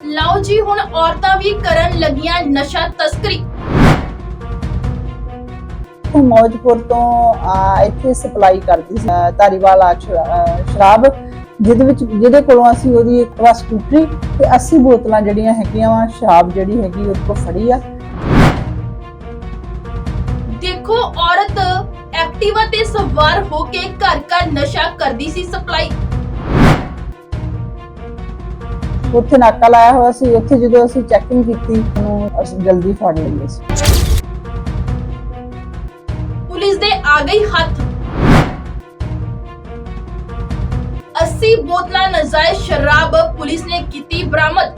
ਲਓ ਜੀ ਹੁਣ ਔਰਤਾਂ ਵੀ ਕਰਨ ਲੱਗੀਆਂ ਨਸ਼ਾ ਤਸਕਰੀ। ਤੋਂ ਮੌਜਪੁਰ ਤੋਂ ਆ, ਇੱਥੇ ਸਪਲਾਈ ਕਰਦੀ ਸੀ ਅ, ਧਾਰੀਵਾਲ ਆ ਅ, ਸ਼ਰਾਬ ਜਿਹਦੇ ਵਿੱਚ ਜਿਹਦੇ ਕੋਲੋਂ ਅਸੀਂ ਉਹਦੀ ਇੱਕ ਵਾ ਸਕੂਟਰੀ ਤੇ 80 ਬੋਤਲਾਂ ਜਿਹੜੀਆਂ ਹੈਗੀਆਂ ਵਾ ਸ਼ਰਾਬ ਜਿਹੜੀ ਹੈਗੀ ਉਹਦੇ ਕੋਲ ਫੜੀ ਆ। ਦੇਖੋ ਔਰਤ ਐਕਟਿਵਾ ਤੇ ਸਵਾਰ ਹੋ ਕੇ ਘਰ ਘਰ ਨਸ਼ਾ ਕਰਦੀ ਸੀ ਸਪਲਾਈ। ਉੱਥੇ ਨਾਕਾ ਲਾਇਆ ਹੋਇਆ ਸੀ, ਉੱਥੇ ਜਦੋਂ ਅਸੀਂ ਚੈਕਿੰਗ ਕੀਤੀ, ਉਹਨੂੰ ਅਸੀਂ ਜਲਦੀ ਫੜ ਲਈਏ ਸੀ। ਪੁਲਿਸ ਦੇ ਆ ਗਈ ਹੱਥ। 80 ਬੋਤਲਾਂ ਨਜਾਇਜ਼ ਸ਼ਰਾਬ ਪੁਲਿਸ ਨੇ ਕੀਤੀ ਬਰਾਮਦ।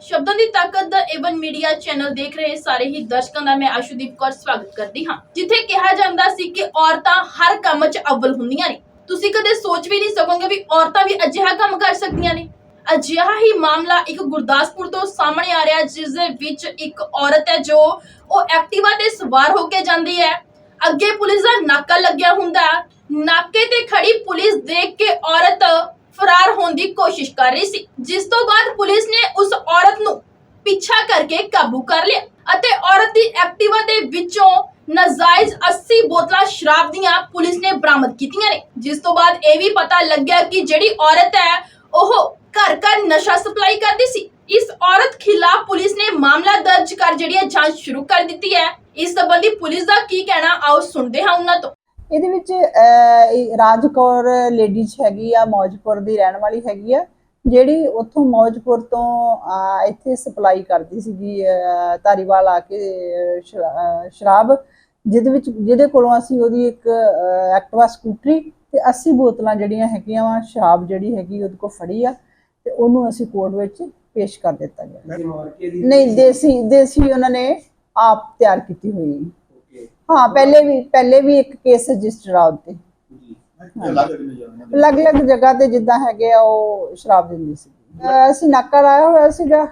ਸ਼ਬਦਾਂ ਦੀ ਤਾਕਤ ਦਾ ਏਵਨ ਮੀਡੀਆ ਚੈਨਲ ਦੇਖ ਰਹੇ ਸਾਰੇ ਹੀ ਦਰਸ਼ਕਾਂ ਦਾ ਮੈਂ ਆਸ਼ੂਦੀਪ ਕੌਰ ਸਵਾਗਤ ਕਰਦੀ ਹਾਂ, ਜਿੱਥੇ ਕਿਹਾ ਜਾਂਦਾ ਸੀ ਕਿ ਔਰਤਾਂ ਹਰ ਕੰਮ 'ਚ ਅਵਲ ਹੁੰਦੀਆਂ ਨੇ। ਤੁਸੀਂ ਕਦੇ ਸੋਚ ਵੀ ਨਹੀਂ ਸਕੋਗੇ ਵੀ ਔਰਤਾਂ ਵੀ ਅਜਿਹਾ ਕੰਮ ਕਰ ਸਕਦੀਆਂ ਨੇ। ਅਜਿਹਾ ਹੀ ਮਾਮਲਾ ਇੱਕ ਗੁਰਦਾਸਪੁਰ ਤੋਂ ਸਾਹਮਣੇ ਆ ਰਿਹਾ, ਜਿਸ ਦੇ ਵਿੱਚ ਇੱਕ ਔਰਤ ਹੈ ਜੋ ਉਹ ਐਕਟਿਵਾ ਤੇ ਸਵਾਰ ਹੋ ਕੇ ਜਾਂਦੀ ਹੈ। ਅੱਗੇ ਪੁਲਿਸ ਦਾ ਨਾਕਾ ਲੱਗਿਆ ਹੁੰਦਾ। ਨਾਕੇ ਤੇ ਖੜੀ ਪੁਲਿਸ ਦੇਖ ਕੇ ਔਰਤ ਫਰਾਰ ਹੋਣ ਦੀ ਕੋਸ਼ਿਸ਼ ਕਰ ਰਹੀ ਸੀ, ਜਿਸ ਤੋਂ ਬਾਅਦ ਪੁਲਿਸ ਨੇ ਉਸ ਔਰਤ ਨੂੰ ਪਿੱਛਾ ਕਰਕੇ ਕਾਬੂ ਕਰ ਲਿਆ ਅਤੇ ਔਰਤ ਦੀ ਐਕਟਿਵਾ ਦੇ ਵਿੱਚੋਂ ਨਾਜਾਇਜ਼ 80 ਬੋਤਲਾਂ ਸ਼ਰਾਬ ਦੀਆਂ ਪੁਲਿਸ ਨੇ ਬਰਾਮਦ ਕੀਤੀਆਂ ਨੇ। ਜਿਸ ਤੋਂ ਬਾਅਦ ਇਹ ਵੀ ਪਤਾ ਲੱਗਿਆ ਕਿ ਜਿਹੜੀ ਔਰਤ ਹੈ ਉਹ ਘਰ ਘਰ ਨਸ਼ਾ ਸਪਲਾਈ ਕਰਦੀ ਸੀ। ਇਸ ਔਰਤ ਖਿਲਾਫ ਪੁਲਿਸ ਨੇ ਮਾਮਲਾ ਦਰਜ ਕਰ ਜਿਹੜੀ ਹੈ ਜਾਂਚ ਸ਼ੁਰੂ ਕਰ ਦਿੱਤੀ ਹੈ। ਇਸ ਸੰਬੰਧੀ ਪੁਲਿਸ ਦਾ ਕੀ ਕਹਿਣਾ ਆਓ ਸੁਣਦੇ ਹਾਂ ਉਹਨਾਂ ਤੋਂ। ਇਹਦੇ ਵਿੱਚ ਅਹ, ਲੇਡੀਜ਼ ਹੈਗੀ ਆ ਮੌਜਪੁਰ ਦੀ ਰਹਿਣ ਵਾਲੀ ਹੈਗੀ ਆ ਜਿਹੜੀ ਉੱਥੋਂ ਮੌਜਪੁਰ ਤੋਂ ਇੱਥੇ ਸਪਲਾਈ ਕਰਦੀ ਸੀਗੀ ਧਾਰੀਵਾਲ ਆ ਕੇ ਸ਼ਰਾਬ। ਜਿਹਦੇ ਵਿੱਚ ਜਿਹਦੇ ਕੋਲੋਂ ਅਸੀਂ ਉਹਦੀ ਇੱਕ ਐਕਟਿਵਾ ਸਕੂਟਰੀ ਤੇ 80 ਬੋਤਲਾਂ ਜਿਹੜੀਆਂ ਹੈਗੀਆਂ ਵਾ ਸ਼ਰਾਬ ਜਿਹੜੀ ਹੈਗੀ ਉਹਦੇ ਕੋਲ ਫੜੀ ਆ ਤੇ ਉਹਨੂੰ ਅਸੀਂ ਕੋਰਟ ਵਿੱਚ ਪੇਸ਼ ਕਰ ਦਿੱਤਾ ਗਿਆ। ਨਹੀਂ ਦੇਸੀ ਦੇਸੀ ਉਹਨਾਂ ਨੇ ਆਪ ਤਿਆਰ ਕੀਤੀ ਹੋਈ। ਹੈ। ਹਾਂ ਪਹਿਲੇ ਵੀ ਪਹਿਲੇ ਵੀ ਇੱਕ ਕੇਸ ਰਜਿਸਟਰ ਆ ਉੱਤੇ। ਅਲੱਗ-ਅਲੱਗ ਜਗ੍ਹਾ ਤੇ ਜਿੱਦਾਂ ਹੈਗੇ ਆ ਉਹ ਸ਼ਰਾਬ ਦਿੰਦੀ ਸੀ। ਅਸੀਂ ਨਾਕਾ ਲਾਇਆ ਹੋਇਆ ਸੀਗਾ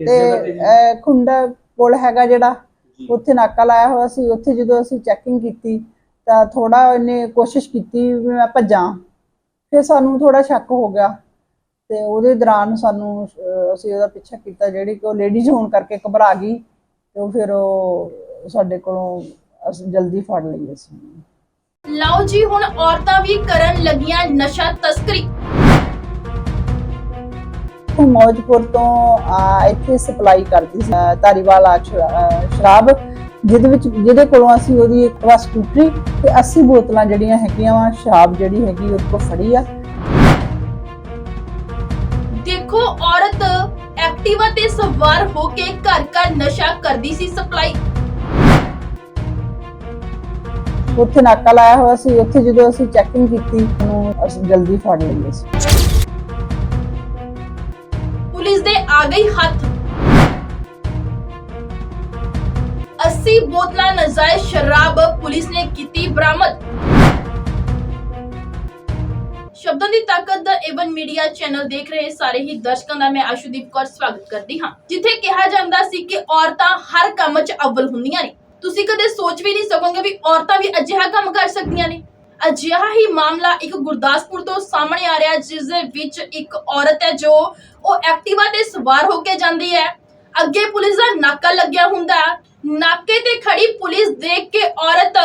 ਤੇ ਖੁੰਡਾ ਪੁਲ ਹੈਗਾ ਜਿਹੜਾ ਉੱਥੇ ਨਾਕਾ ਲਾਇਆ ਹੋਇਆ ਸੀ। ਉੱਥੇ ਜਦੋਂ ਅਸੀਂ ਚੈਕਿੰਗ ਕੀਤੀ ਤਾਂ ਥੋੜਾ ਇਹਨੇ ਕੋਸ਼ਿਸ਼ ਕੀਤੀ ਵੀ ਮੈਂ ਭੱਜਾਂ ਫਿਰ ਸਾਨੂੰ ਥੋੜਾ ਸ਼ੱਕ ਹੋ ਗਿਆ ਤੇ ਉਹਦੇ ਦੌਰਾਨ ਸਾਨੂੰ ਅਸੀਂ ਉਹਦਾ ਪਿੱਛਾ ਕੀਤਾ ਜਿਹੜੀ ਕਿ ਉਹ ਲੇਡੀਜ਼ ਹੋਣ ਕਰਕੇ ਘਬਰਾ ਗਈ ਤੇ ਉਹ ਫਿਰ ਉਹ ਸਾਡੇ ਕੋਲੋਂ ਅਸੀਂ ਜਲਦੀ ਫੜ ਲਈ ਅਸੀਂ। ਲਓ ਜੀ ਹੁਣ ਔਰਤਾਂ ਵੀ ਕਰਨ ਲੱਗੀਆਂ ਨਸ਼ਾ ਤਸਕਰੀ। ਤੋਂ ਮੌਜਪੁਰ ਤੋਂ ਇੱਥੇ ਸਪਲਾਈ ਕਰਦੀ ਸੀ ਧਾਰੀਵਾਲ ਆ ਸ਼ਰਾਬ ਜਿਹਦੇ ਵਿੱਚ ਜਿਹਦੇ ਕੋਲੋਂ ਅਸੀਂ ਉਹਦੀ ਇੱਕ ਵਾ ਸਕੂਟਰੀ ਤੇ 80 ਬੋਤਲਾਂ ਜਿਹੜੀਆਂ ਹੈਗੀਆਂ ਵਾ ਸ਼ਰਾਬ ਜਿਹੜੀ ਹੈਗੀ ਉਹਦੇ ਕੋਲ ਫੜੀ ਆ। ਦੇਖੋ ਔਰਤ ਐਕਟਿਵਾ ਤੇ ਸਵਾਰ ਹੋ ਕੇ ਘਰ ਘਰ ਨਸ਼ਾ ਕਰਦੀ ਸੀ ਸਪਲਾਈ। ਉੱਥੇ ਨਾਕਾ ਲਾਇਆ ਹੋਇਆ ਸੀ ਉੱਥੇ ਜਦੋਂ ਅਸੀਂ ਚੈਕਿੰਗ ਕੀਤੀ ਉਹਨੂੰ ਅਸੀਂ ਜਲਦੀ ਫੜ ਲਈ ਸੀ ਗਈ ਹੱਥ। 80 ਬੋਤਲਾਂ ਨਜਾਇਜ਼ ਸ਼ਰਾਬ ਪੁਲਿਸ ਨੇ ਕੀਤੀ ਬਰਾਮਦ। ਸ਼ਬਦਾਂ ਦੀ ਤਾਕਤ ਦਾ ਏਵਨ ਮੀਡੀਆ ਚੈਨਲ ਦੇਖ ਰਹੇ ਸਾਰੇ ਹੀ ਦਰਸ਼ਕਾਂ ਦਾ ਮੈਂ ਆਸ਼ੂਦੀਪ ਕੌਰ ਸਵਾਗਤ ਕਰਦੀ ਹਾਂ, ਜਿੱਥੇ ਕਿਹਾ ਜਾਂਦਾ ਸੀ ਕਿ ਔਰਤਾਂ ਹਰ ਕੰਮ 'ਚ ਅਵਲ ਹੁੰਦੀਆਂ ਨੇ। ਤੁਸੀਂ ਕਦੇ ਸੋਚ ਵੀ ਨਹੀਂ ਸਕੋਗੇ ਵੀ ਔਰਤਾਂ ਵੀ ਅਜਿਹਾ ਕੰਮ ਕਰ ਸਕਦੀਆਂ ਨੇ। ਅਜਿਹਾ ਹੀ ਮਾਮਲਾ ਇੱਕ ਗੁਰਦਾਸਪੁਰ ਤੋਂ ਸਾਹਮਣੇ ਆ ਰਿਹਾ ਜਿਸ ਦੇ ਵਿੱਚ ਇੱਕ ਔਰਤ ਹੈ ਜੋ ਉਹ ਐਕਟਿਵਾ ਤੇ ਸਵਾਰ ਹੋ ਕੇ ਜਾਂਦੀ ਹੈ। ਅੱਗੇ ਪੁਲਿਸ ਦਾ ਨਾਕਾ ਲੱਗਿਆ ਹੁੰਦਾ ਨਾਕੇ ਤੇ ਖੜੀ ਪੁਲਿਸ ਦੇਖ ਕੇ ਔਰਤ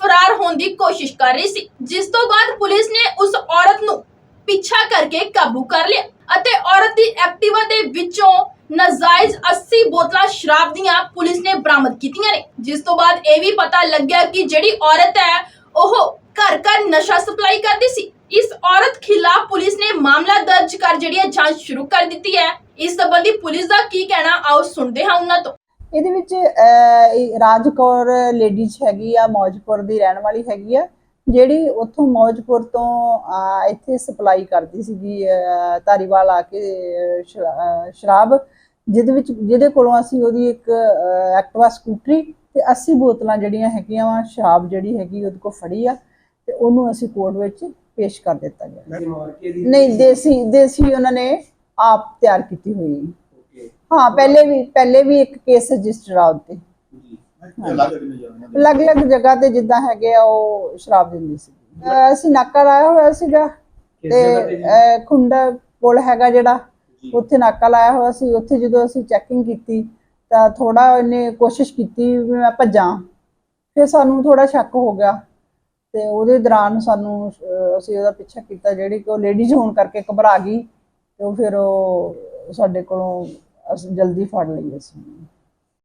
ਫਰਾਰ ਹੋਣ ਦੀ ਕੋਸ਼ਿਸ਼ ਕਰ ਰਹੀ ਸੀ, ਜਿਸ ਤੋਂ ਬਾਅਦ ਪੁਲਿਸ ਨੇ ਉਸ ਔਰਤ ਨੂੰ ਪਿੱਛਾ ਕਰਕੇ ਕਾਬੂ ਕਰ ਲਿਆ ਅਤੇ ਔਰਤ ਦੀ ਐਕਟਿਵਾ ਦੇ ਵਿੱਚੋਂ ਨਾਜਾਇਜ਼ 80 ਬੋਤਲਾਂ ਸ਼ਰਾਬ ਦੀਆਂ ਪੁਲਿਸ ਨੇ ਬਰਾਮਦ ਕੀਤੀਆਂ ਨੇ, ਜਿਸ ਤੋਂ ਬਾਅਦ ਇਹ ਵੀ ਪਤਾ ਲੱਗਿਆ ਕਿ ਜਿਹੜੀ ਔਰਤ ਹੈ, ਉਹ ਘਰ ਘਰ ਨਸ਼ਾ ਸਪਲਾਈ ਕਰਦੀ ਸੀ। ਇਸ ਔਰਤ ਖਿਲਾਫ ਪੁਲਿਸ ਨੇ ਮਾਮਲਾ ਦਰਜ ਕਰ ਜਿਹੜੀ ਹੈ ਜਾਂਚ ਸ਼ੁਰੂ ਕਰ ਦਿੱਤੀ ਹੈ। ਇਸ ਸੰਬੰਧੀ ਪੁਲਿਸ ਦਾ ਕੀ ਕਹਿਣਾ ਆਓ ਸੁਣਦੇ ਹਾਂ ਉਹਨਾਂ ਤੋਂ। ਇਹਦੇ ਵਿੱਚ ਅਹ, ਲੇਡੀਜ਼ ਹੈਗੀ ਆ ਮੌਜਪੁਰ ਦੀ ਰਹਿਣ ਵਾਲੀ ਹੈਗੀ ਆ ਜਿਹੜੀ ਉੱਥੋਂ ਮੌਜਪੁਰ ਤੋਂ ਇੱਥੇ ਸਪਲਾਈ ਕਰਦੀ ਸੀਗੀ ਧਾਰੀਵਾਲ ਆ ਕੇ ਸ਼ਰਾਬ ਜਿਹਦੇ ਵਿੱਚ ਜਿਹਦੇ ਕੋਲੋਂ ਅਸੀਂ ਉਹਦੀ ਇੱਕ ਅਹ, ਐਕਟਿਵਾ ਸਕੂਟਰੀ ਤੇ 80 ਬੋਤਲਾਂ ਜਿਹੜੀਆਂ ਹੈਗੀਆਂ ਵਾ ਸ਼ਰਾਬ ਜਿਹੜੀ ਹੈਗੀ ਉਹਦੇ ਕੋਲ ਫੜੀ ਆ। ਤੇ ਉਹਨੂੰ ਅਸੀਂ ਕੋਰਟ ਵਿੱਚ ਪੇਸ਼ ਕਰ ਦਿੱਤਾ ਗਿਆ। ਨਹੀਂ ਦੇਸੀ ਦੇਸੀ ਉਹਨਾਂ ਨੇ ਆਪ ਤਿਆਰ ਕੀਤੀ ਹੋਈ ਹੈ। ਹਾਂ ਪਹਿਲੇ ਵੀ ਪਹਿਲੇ ਵੀ ਇੱਕ ਕੇਸ ਰਜਿਸਟਰ ਆ ਉੱਤੇ। ਅਲੱਗ-ਅਲੱਗ ਜਗ੍ਹਾ ਤੇ ਜਿੱਦਾਂ ਹੈਗੇ ਆ ਉਹ ਸ਼ਰਾਬ ਦਿੰਦੀ ਸੀ। ਅਸੀਂ ਨਾਕਾ ਲਾਇਆ ਹੋਇਆ ਸੀਗਾ ਤੇ ਖੁੰਡਾ ਪੁਲ ਹੈਗਾ ਜਿਹੜਾ ਉੱਥੇ ਨਾਕਾ ਲਾਇਆ ਹੋਇਆ ਸੀ। ਉੱਥੇ ਜਦੋਂ ਅਸੀਂ ਚੈਕਿੰਗ ਕੀਤੀ ਤਾਂ ਥੋੜਾ ਇਹਨੇ ਕੋਸ਼ਿਸ਼ ਕੀਤੀ ਮੈਂ ਭੱਜਾਂ। ਫਿਰ ਸਾਨੂੰ ਥੋੜਾ ਸ਼ੱਕ ਹੋ ਗਿਆ। ਤੇ ਉਹਦੇ ਦੌਰਾਨ ਸਾਨੂੰ ਅਹ, ਅਸੀਂ ਉਹਦਾ ਪਿੱਛਾ ਕੀਤਾ ਜਿਹੜੀ ਕਿ ਉਹ ਲੇਡੀਜ਼ ਹੋਣ ਕਰਕੇ ਘਬਰਾ ਗਈ ਤੇ ਉਹ ਫਿਰ ਉਹ ਸਾਡੇ ਕੋਲੋਂ ਅਸੀਂ ਜਲਦੀ ਫੜ ਲਈ ਅਸੀਂ